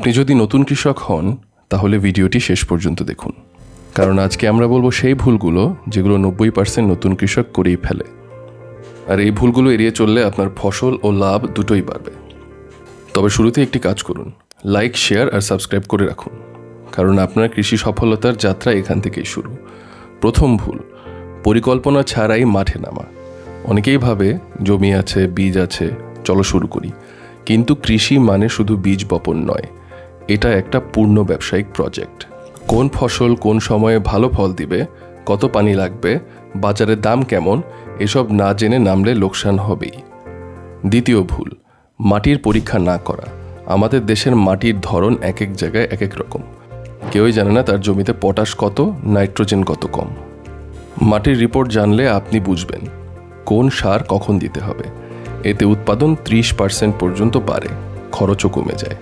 আপনি যদি নতুন কৃষক হন, তাহলে ভিডিওটি শেষ পর্যন্ত দেখুন। কারণ আজকে আমরা বলব সেই ভুলগুলো যেগুলো নব্বই পার্সেন্ট নতুন কৃষক করেই ফেলে। আর এই ভুলগুলো এড়িয়ে চললে আপনার ফসল ও লাভ দুটোই বাড়বে। তবে শুরুতে একটি কাজ করুন, লাইক, শেয়ার আর সাবস্ক্রাইব করে রাখুন। কারণ আপনার কৃষি সফলতার যাত্রা এখান থেকেই শুরু। প্রথম ভুল, পরিকল্পনা ছাড়াই মাঠে নামা। অনেকেই ভাবে জমি আছে, বীজ আছে, চলো শুরু করি। কিন্তু কৃষি মানে শুধু বীজ বপন নয়। এটা একটা পূর্ণ ব্যবসায়িক প্রজেক্ট কোন ফসল কোন সময়ে ভালো ফল দিবে, কত পানি লাগবে, বাজারের দাম কেমন, এসব না জেনে নামলে লোকসান হবেই। দ্বিতীয় ভুল, মাটির পরীক্ষা না করা। আমাদের দেশের মাটির ধরন এক এক জায়গায় এক এক রকম। কেউই জানে না তার জমিতে পটাশ কত, নাইট্রোজেন কত কম। মাটির রিপোর্ট জানলে আপনি বুঝবেন, কোন সার কখন দিতে হবে। এতে উৎপাদন ত্রিশ পার্সেন্ট পর্যন্ত বাড়ে, খরচও কমে যায়।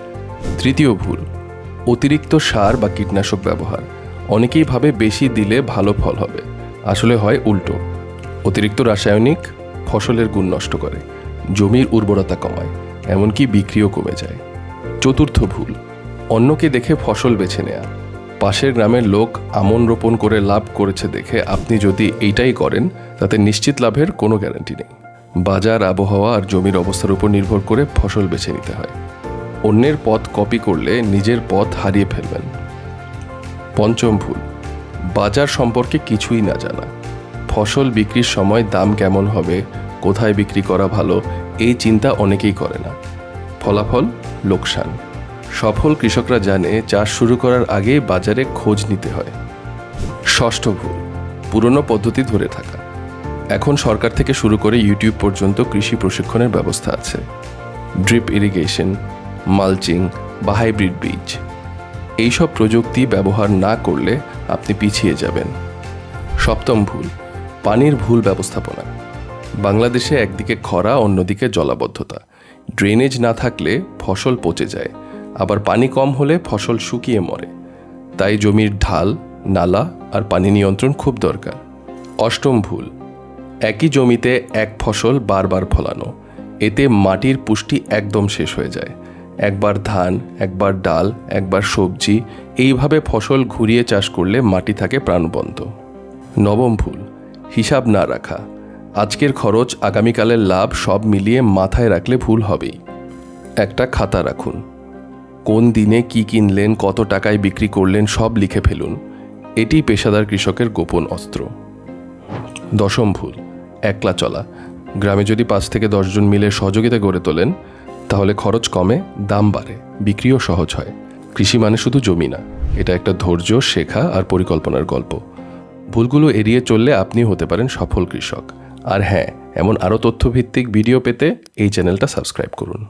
তৃতীয় ভুল, অতিরিক্ত সার বা কীটনাশক ব্যবহার। অনেকেই ভাবে বেশি দিলে ভালো ফল হবে। আসলে হয় উল্টো। অতিরিক্ত রাসায়নিক ফসলের গুণ নষ্ট করে, জমির উর্বরতা কমায়, এমনকি বিক্রিও কমে যায়। চতুর্থ ভুল, অন্যকে দেখে ফসল বেছে নেয়া। পাশের গ্রামের লোক আমন রোপণ করে লাভ করেছে দেখে আপনি যদি এইটাই করেন, তাতে নিশ্চিত লাভের কোনো গ্যারান্টি নেই। বাজার, আবহাওয়া আর জমির অবস্থার উপর নির্ভর করে ফসল বেছে নিতে হয়। অন্যের পথ কপি করলে নিজের পথ হারিয়ে ফেলবেন। পঞ্চম ভুল, বাজার সম্পর্কে কিছুই না জানা। ফসল বিক্রির সময় দাম কেমন হবে, কোথায় বিক্রি করা ভালো, এই চিন্তা অনেকেই করে না। ফলাফল, লোকসান। সফল কৃষকরা জানে চাষ শুরু করার আগে বাজারে খোঁজ নিতে হয়। ষষ্ঠ ভুল, পুরনো পদ্ধতি ধরে থাকা। এখন সরকার থেকে শুরু করে ইউটিউব পর্যন্ত কৃষি প্রশিক্ষণের ব্যবস্থা আছে। ড্রিপ ইরিগেশন মালচিং বা হাইব্রিড বীজ। এইসব প্রযুক্তি ব্যবহার না করলে আপনি পিছিয়ে যাবেন। সপ্তম ভুল, পানির ভুল ব্যবস্থাপনা। বাংলাদেশে একদিকে খরা, অন্যদিকে জলাবদ্ধতা। ড্রেনেজ না থাকলে ফসল পচে যায়, আবার পানি কম হলে ফসল শুকিয়ে মরে। তাই জমির ঢাল, নালা আর পানি নিয়ন্ত্রণ খুব দরকার। অষ্টম ভুল, একই জমিতে এক ফসল বারবার ফলানো। এতে মাটির পুষ্টি একদম শেষ হয়ে যায়। একবার ধান, একবার ডাল, একবার সবজি, এইভাবে ফসল ঘুরিয়ে চাষ করলে মাটি থাকে প্রাণবন্ত। নবম ভুল, হিসাব না রাখা। আজকের খরচ, আগামীকালের লাভ সব মিলিয়ে মাথায় রাখলে ভুল হবেই। একটা খাতা রাখুন। কোন দিনে কি কিনলেন, কত টাকায় বিক্রি করলেন, সব লিখে ফেলুন। এটি পেশাদার কৃষকের গোপন অস্ত্র। দশম ভুল, একলা চলা। গ্রামে যদি পাঁচ থেকে দশজন মিলে সহযোগিতা গড়ে তোলেন তাহলে খরচ কমে, দাম বাড়ে, বিক্রিও সহজ হয়। কৃষি মানে শুধু জমি না, এটা একটা ধৈর্য, শেখা আর পরিকল্পনার গল্প। ভুলগুলো এড়িয়ে চললে আপনি হতে পারেন সফল কৃষক। আর হ্যাঁ এমন আরও তথ্যভিত্তিক ভিডিও পেতে এই চ্যানেলটা সাবস্ক্রাইব করুন।